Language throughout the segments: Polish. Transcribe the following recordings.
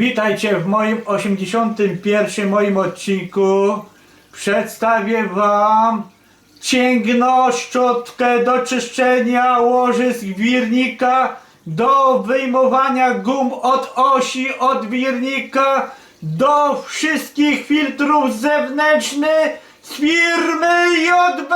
Witajcie w moim 81 moim odcinku. Przedstawię wam cięgno, szczotkę do czyszczenia łożysk wirnika, do wyjmowania gum od osi, od wirnika, do wszystkich filtrów zewnętrznych z firmy JB!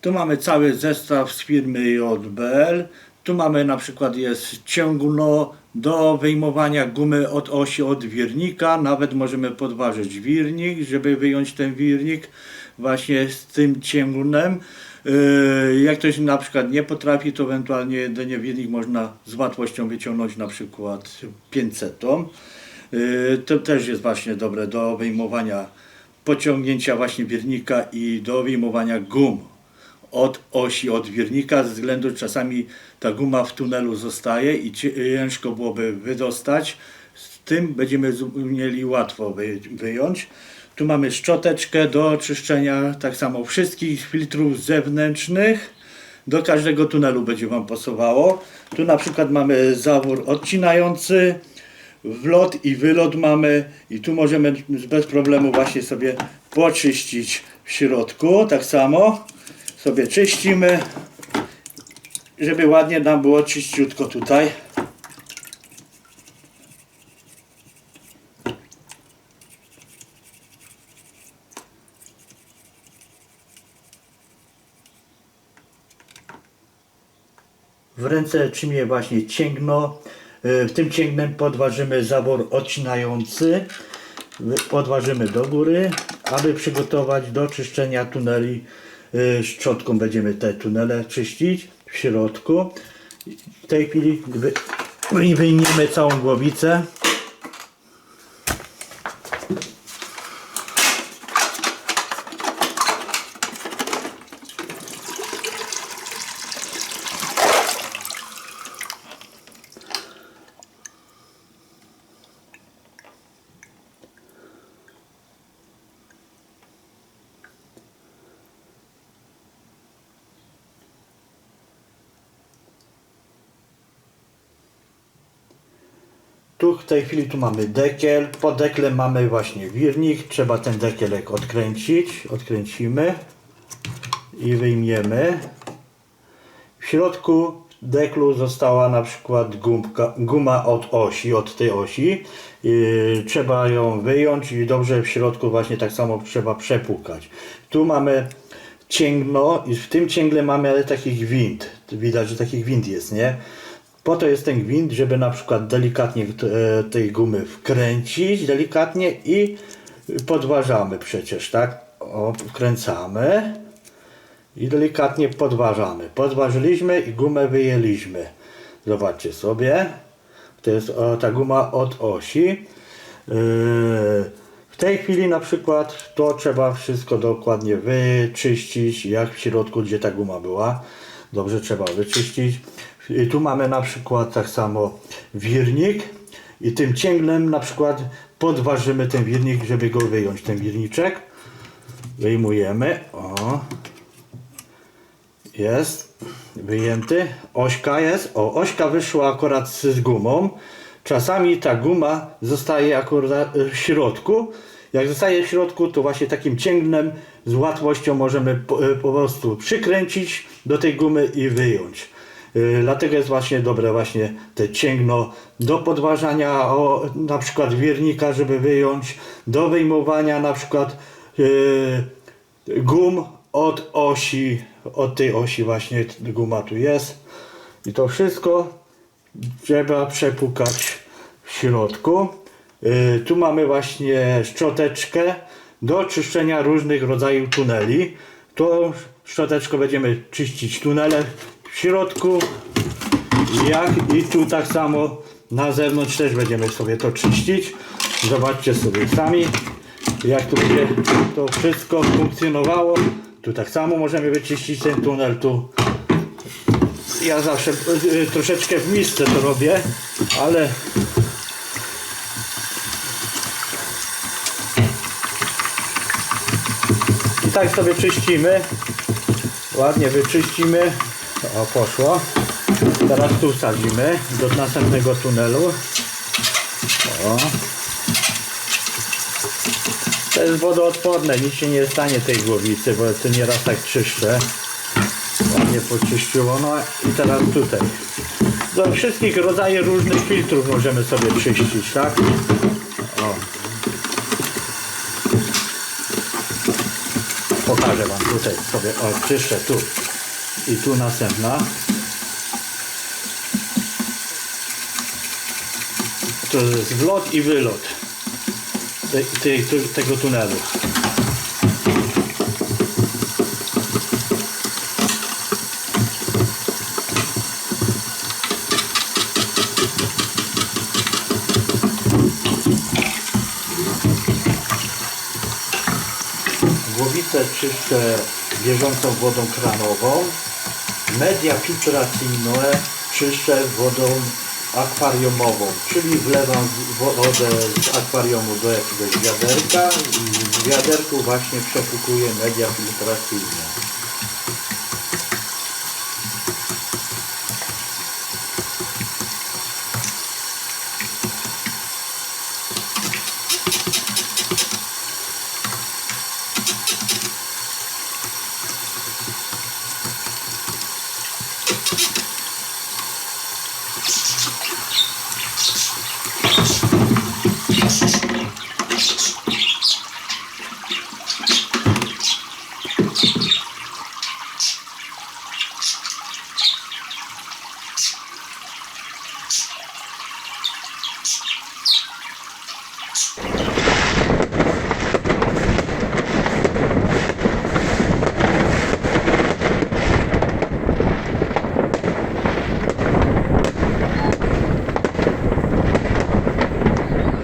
Tu mamy cały zestaw z firmy JBL. Tu mamy na przykład jest ciągno do wyjmowania gumy od osi od wirnika. Nawet możemy podważyć wirnik, żeby wyjąć ten wirnik właśnie z tym ciągnem. Yy, Jak ktoś na przykład nie potrafi, to ewentualnie jedynie wirnik można z łatwością wyciągnąć na przykład 500. Yy, To też jest właśnie dobre do wyjmowania pociągnięcia właśnie wirnika i do wyjmowania gum od osi od wirnika, ze względu czasami ta guma w tunelu zostaje i ciężko byłoby wydostać. Z tym będziemy mieli łatwo wy, wyjąć. Tu mamy szczoteczkę do czyszczenia tak samo wszystkich filtrów zewnętrznych. Do każdego tunelu będzie Wam pasowało. Tu na przykład mamy zawór odcinający, wlot i wylot mamy i tu możemy bez problemu właśnie sobie poczyścić w środku. Tak samo sobie czyścimy, żeby ładnie nam było czyściutko tutaj. W ręce trzymie właśnie cięgno. Y, W tym cięgnem podważymy zawór odcinający. Wy- Podważymy do góry, aby przygotować do czyszczenia tuneli. Y, Szczotką będziemy te tunele czyścić w środku. W tej chwili wy- wy- wyjmiemy całą głowicę. Tu w tej chwili tu mamy dekiel. Po dekle mamy właśnie wirnik. Trzeba ten dekielek odkręcić. Odkręcimy i wyjmiemy. W środku deklu została na przykład gumka, guma od osi, od tej osi. Yy, trzeba ją wyjąć i dobrze w środku właśnie tak samo trzeba przepłukać. Tu mamy cięgno i w tym cięgle mamy taki gwint. Widać, że taki gwint jest, nie? Po to jest ten gwint, żeby na przykład delikatnie e, tej gumy wkręcić, delikatnie i podważamy przecież, tak? O, wkręcamy i delikatnie podważamy. Podważyliśmy i gumę wyjęliśmy. Zobaczcie sobie. To jest ta guma od osi. Yy, w tej chwili na przykład to trzeba wszystko dokładnie wyczyścić, jak w środku, gdzie ta guma była. Dobrze trzeba wyczyścić. I tu mamy na przykład tak samo wirnik i tym cięglem na przykład podważymy ten wirnik, żeby go wyjąć, ten wirniczek. Wyjmujemy. O. Jest wyjęty. Ośka jest. O, ośka wyszła akurat z gumą. Czasami ta guma zostaje akurat w środku. Jak zostaje w środku, to właśnie takim cięgnem z łatwością możemy po, po prostu przykręcić do tej gumy i wyjąć. Yy, Dlatego jest właśnie dobre właśnie te cięgno do podważania o, na przykład wiernika, żeby wyjąć, do wyjmowania na przykład yy, gum od osi, od tej osi właśnie guma tu jest. I to wszystko trzeba przepukać w środku. Yy, tu mamy właśnie szczoteczkę do czyszczenia różnych rodzajów tuneli. Tą szczoteczką będziemy czyścić tunele środku, jak i tu tak samo na zewnątrz też będziemy sobie to czyścić. Zobaczcie sobie sami, jak tu będzie to wszystko funkcjonowało. Tu tak samo możemy wyczyścić ten tunel tu. Ja zawsze y, troszeczkę w misce to robię, ale i tak sobie czyścimy. Ładnie wyczyścimy. O, poszło. Teraz tu wsadzimy do następnego tunelu. O. To jest wodoodporne, nic się nie stanie tej głowicy, bo to nieraz tak czyszczę. Ładnie poczyściło. No i teraz tutaj. Do wszystkich rodzajów różnych filtrów możemy sobie czyścić, tak? O. Pokażę Wam tutaj sobie, o czyszczę tu i tu następna. To jest wlot i wylot tej, tej, tu- tego tunelu. Głowicę czyszczę bieżącą wodą kranową. Media filtracyjne czyszczę wodą akwariumową, czyli wlewam wodę z akwariumu do jakiegoś wiaderka i w wiaderku właśnie przepukuję media filtracyjne.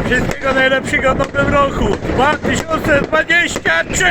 Wszystkiego najlepszego w nowym roku 2023!